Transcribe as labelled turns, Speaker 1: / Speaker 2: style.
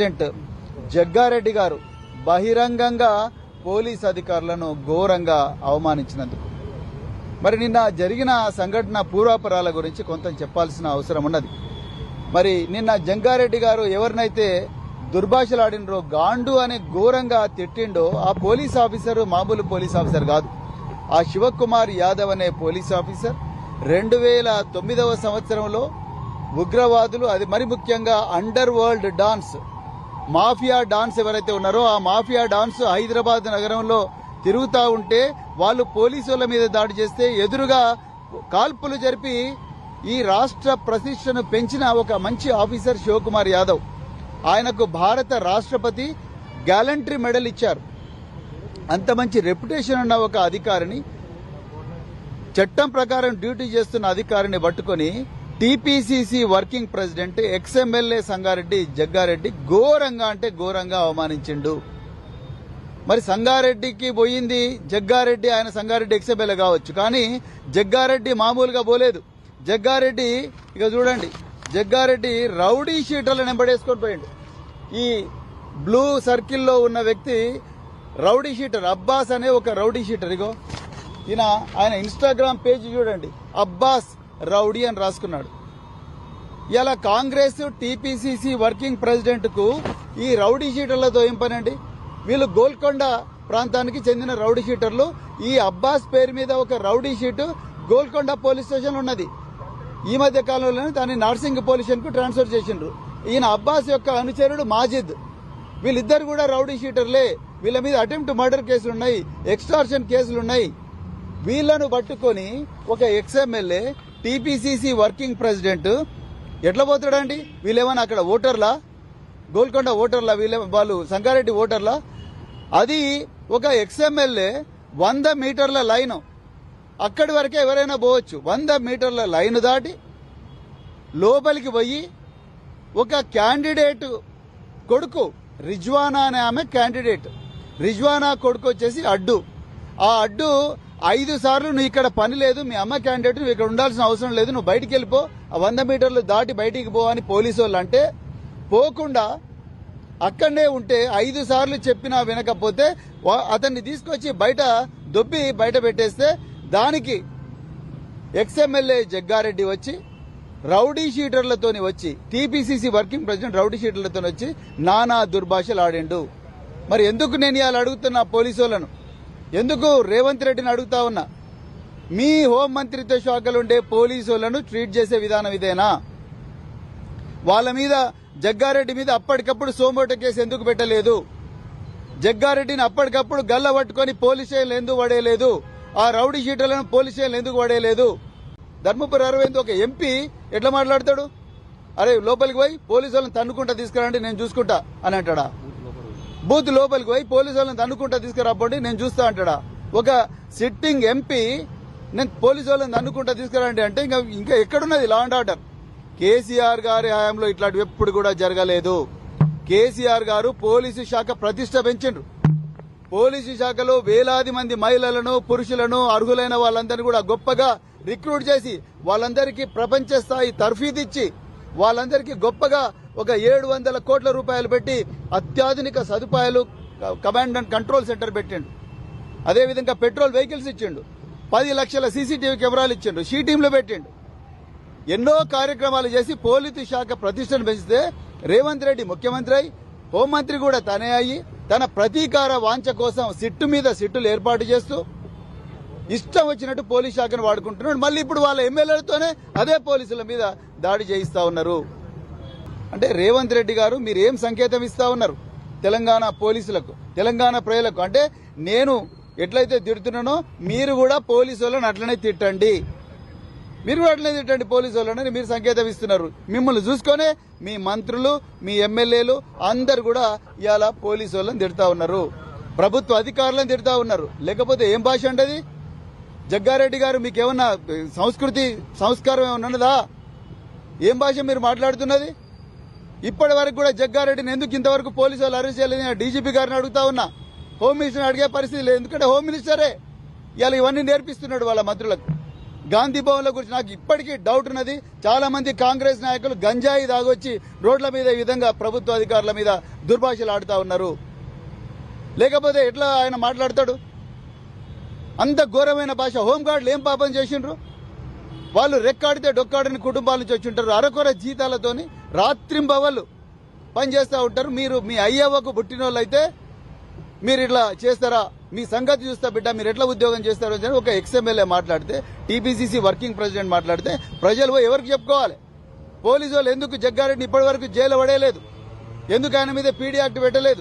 Speaker 1: President Jaggareddy గారు బహిరంగంగా police అధికారులను ఘోరంగా అవమానించినందుకు. మరి నిన్న జరిగిన సంఘటన పూర్వాపరాల గురించి కొంత చెప్పాల్సిన అవసరం ఉన్నది. మరి నిన్న జంగారెడ్డి గారు ఎవరినైతే దుర్భాషలాడినరో గాండు అనే ఘోరంగా తిట్టిండో ఆ పోలీస్ ఆఫీసర్ మామూలు పోలీస్ ఆఫీసర్ కాదు. ఆ శివకుమార్ యాదవ్ అనే పోలీస్ ఆఫీసర్ రెండు వేల తొమ్మిదవ సంవత్సరంలో ఉగ్రవాదులు అది మరి ముఖ్యంగా underworld dons mafia dons ఎవరైతే ఉన్నారో ఆ మాఫియా డాన్స్ హైదరాబాద్ నగరంలో తిరుగుతా ఉంటే వాళ్ళు పోలీసుల మీద దాడి చేస్తే ఎదురుగా కాల్పులు జరిపి ఈ రాష్ట్ర ప్రతిష్టను పెంచిన ఒక మంచి ఆఫీసర్ శివకుమార్ యాదవ్. ఆయనకు భారత రాష్ట్రపతి గ్యాలంటరీ మెడల్ ఇచ్చారు. అంత మంచి రెప్యుటేషన్ ఉన్న ఒక అధికారిని చట్టం ప్రకారం డ్యూటీ చేస్తున్న అధికారిని పట్టుకొని TPCC working president ex MLA Sangareddy Jaggareddy ఘోరంగా అంటే ఘోరంగా అవమానించిండు. మరి సంగారెడ్డికి పోయింది జగ్గారెడ్డి ఆయన సంగారెడ్డి ఎక్స్ఎమ్మెల్యే కావచ్చు. కానీ జగ్గారెడ్డి మామూలుగా పోలేదు. జగ్గారెడ్డి ఇక చూడండి జగ్గారెడ్డి రౌడీ షీటర్లను వెంబడేసుకొని పోయిండు. ఈ బ్లూ సర్కిల్లో ఉన్న వ్యక్తి రౌడీ షీటర్ అబ్బాస్ అనే ఒక రౌడీ షీటర్. ఇగో ఈయన ఆయన ఇన్స్టాగ్రామ్ పేజ్ చూడండి అబ్బాస్ రౌడీ అని రాసుకున్నాడు. ఇలా కాంగ్రెస్ టీపీసీసీ వర్కింగ్ ప్రెసిడెంట్కు ఈ రౌడీ షీటర్ల దోయింపనండి. వీళ్ళు గోల్కొండ ప్రాంతానికి చెందిన రౌడీ షీటర్లు ఈ అబ్బాస్ పేరు మీద ఒక rowdy sheet Golconda police station ఉన్నది. ఈ మధ్య కాలంలోనే దాన్ని నార్సింగ్ పోలీస్ స్టేషన్కు ట్రాన్స్ఫర్ చేసిండ్రు. ఈయన అబ్బాస్ యొక్క అనుచరుడు మాజిద్. వీళ్ళిద్దరు కూడా రౌడీ షీటర్లే వీళ్ళ మీద అటెంప్ట్ మర్డర్ కేసులు ఉన్నాయి ఎక్స్టార్షన్ కేసులు ఉన్నాయి వీళ్ళను పట్టుకొని ఒక ఎక్స్ఎమ్మెల్యే టీపీసీసీ వర్కింగ్ ప్రెసిడెంట్ ఎట్లా పోతాడండి? వీళ్ళేమన్నా అక్కడ ఓటర్లా? గోల్కొండ ఓటర్లా? వీళ్ళే వాళ్ళు సంగారెడ్డి ఓటర్లా? అది ఒక ఎక్స్ఎమ్ఎల్ఏ వంద మీటర్ల లైన్. అక్కడి వరకే ఎవరైనా పోవచ్చు. వంద మీటర్ల లైన్ దాటి లోపలికి పోయి ఒక క్యాండిడేట్ కొడుకు రిజ్వానా అనే ఆమె క్యాండిడేట్. రిజ్వానా కొడుకు వచ్చేసి అడ్డు. ఆ అడ్డు ఐదు సార్లు నువ్వు ఇక్కడ పని లేదు మీ అమ్మ క్యాండిడేట్ నువ్వు ఇక్కడ ఉండాల్సిన అవసరం లేదు నువ్వు బయటికి వెళ్ళిపో ఆ వంద మీటర్లు దాటి బయటికి పో అని పోలీసు వాళ్ళు అంటే పోకుండా అక్కడనే ఉంటే ఐదు సార్లు చెప్పినా వినకపోతే అతన్ని తీసుకొచ్చి బయట దొబ్బి బయట పెట్టేస్తే దానికి ఎక్స్ఎమ్మెల్యే జగ్గారెడ్డి వచ్చి రౌడీ షీటర్లతోని వచ్చి టీపీసీసీ వర్కింగ్ ప్రెసిడెంట్ రౌడీ షీటర్లతో వచ్చి నానా దుర్భాషలు ఆడిండు. మరి ఎందుకు నేను ఇవాళ అడుగుతున్నా పోలీసు వాళ్ళను? ఎందుకు రేవంత్ రెడ్డిని అడుగుతా ఉన్నా? మీ హోం మంత్రిత్వ శాఖలో ఉండే పోలీసు వాళ్ళను ట్రీట్ చేసే విధానం ఇదేనా? వాళ్ళ మీద జగ్గారెడ్డి మీద అప్పటికప్పుడు సోమోట కేసు ఎందుకు పెట్టలేదు? జగ్గారెడ్డిని అప్పటికప్పుడు గల్ల పట్టుకొని పోలీస్ స్టేషన్ ఎందుకు పడేయలేదు ఆ రౌడీ షీటర్లను పోలీస్ ఎందుకు పడేయలేదు ధర్మపురి అరవింద్ ఒక ఎంపీ ఎట్లా మాట్లాడతాడు? అరే లోపలికి పోయి పోలీసు వాళ్ళని తన్నుకుంటా తీసుకురండి నేను చూసుకుంటా అని అంటాడా? బూత్ లోపలికి పోయి పోలీసు వాళ్ళని తన్నుకుంటా తీసుకురాబోండి నేను చూస్తా అంటాడా? ఒక సిట్టింగ్ ఎంపీ నేను పోలీసు వాళ్ళని తన్నుకుంటా తీసుకురండి అంటే ఇంకా ఇంకా ఎక్కడున్నది? లా అండ్ ఆర్డర్ కేసీఆర్ గారి హయాంలో ఇట్లాంటివి ఎప్పుడు కూడా జరగలేదు. కేసీఆర్ గారు పోలీసు శాఖ ప్రతిష్ట పెంచిండ్రు. పోలీసు శాఖలో వేలాది మంది మహిళలను పురుషులను అర్హులైన వాళ్ళందరినీ కూడా గొప్పగా రిక్రూట్ చేసి వాళ్ళందరికీ ప్రపంచ స్థాయి తర్ఫీదు ఇచ్చి వాళ్ళందరికీ గొప్పగా ఒక ఏడు వందల కోట్ల రూపాయలు పెట్టి అత్యాధునిక సదుపాయాలు కమాండ్ అండ్ కంట్రోల్ సెంటర్ పెట్టిండు. అదేవిధంగా పెట్రోల్ వెహికల్స్ ఇచ్చిండు. పది లక్షల సీసీటీవీ కెమెరాలు ఇచ్చిండు. షీ టీంలు పెట్టిండు. ఎన్నో కార్యక్రమాలు చేసి పోలీసు శాఖ ప్రతిష్టను పెంచితే రేవంత్ రెడ్డి ముఖ్యమంత్రి అయి హోంమంత్రి కూడా తనే అయ్యి తన ప్రతీకార వాంఛ కోసం సిట్టు మీద సిట్టులు ఏర్పాటు చేస్తూ ఇష్టం వచ్చినట్టు పోలీస్ శాఖను వాడుకుంటున్నాడు. మళ్ళీ ఇప్పుడు వాళ్ళ ఎమ్మెల్యేలతోనే అదే పోలీసుల మీద దాడి చేయిస్తా ఉన్నారు. అంటే రేవంత్ రెడ్డి గారు మీరు ఏం సంకేతం ఇస్తా ఉన్నారు? తెలంగాణ పోలీసులకు తెలంగాణ ప్రజలకు. అంటే నేను ఎట్లయితే తిడుతున్నానో మీరు కూడా పోలీసు వాళ్ళని అట్లనే తిట్టండి. మీరు కూడా అట్లనే తిట్టండి పోలీసు వాళ్ళని మీరు సంకేతం ఇస్తున్నారు. మిమ్మల్ని చూసుకొనే మీ మంత్రులు మీ ఎమ్మెల్యేలు అందరు కూడా ఇవాళ పోలీసు వాళ్ళని తిడతా ఉన్నారు. ప్రభుత్వ అధికారులను తిడతా ఉన్నారు. లేకపోతే ఏం భాష అంటది? జగ్గారెడ్డి గారు మీకు ఏమన్నా సంస్కృతి సంస్కారం ఏమన్నా ఉన్నదా? ఏం భాష మీరు మాట్లాడుతున్నది? ఇప్పటి వరకు కూడా జగ్గారెడ్డిని ఎందుకు ఇంతవరకు పోలీసు వాళ్ళు అరెస్ట్ చేయలేదు డీజీపీ గారిని అడుగుతా ఉన్నా. హోమ్ మినిస్టర్ అడిగే పరిస్థితి లేదు. ఎందుకంటే హోమ్ మినిస్టరే ఇవాళ ఇవన్నీ నేర్పిస్తున్నాడు వాళ్ళ మంత్రులకు. గాంధీ భవన్లో గురించి నాకు ఇప్పటికీ డౌట్ ఉన్నది. చాలా మంది కాంగ్రెస్ నాయకులు గంజాయి దాగొచ్చి రోడ్ల మీద ఈ విధంగా ప్రభుత్వ అధికారుల మీద దుర్భాషలు ఆడుతా ఉన్నారు. లేకపోతే ఎట్లా ఆయన మాట్లాడతాడు? అంత ఘోరమైన భాష. హోంగార్డులు ఏం పాపం చేసిండ్రు? వాళ్ళు రెక్కాడితే డొక్కాడని కుటుంబాల నుంచి వచ్చి ఉంటారు. అరకొర జీతాలతోని రాత్రింబవళ్ళు పనిచేస్తూ ఉంటారు. మీరు మీ అయ్యవ్వకు పుట్టిన అయితే మీరు ఇట్లా చేస్తారా? మీ సంగతి చూస్తా బిడ్డ మీరు ఎట్లా ఉద్యోగం చేస్తారో అని ఒక ఎక్స్ఎమ్మెల్యే మాట్లాడితే టీపీసీసీ వర్కింగ్ ప్రెసిడెంట్ మాట్లాడితే ప్రజలు పోయి ఎవరికి చెప్పుకోవాలి? పోలీసు వాళ్ళు ఎందుకు జగ్గారెడ్డి ఇప్పటి వరకు జైలు పడేయలేదు? ఎందుకు ఆయన మీద పీడీ యాక్ట్ పెట్టలేదు?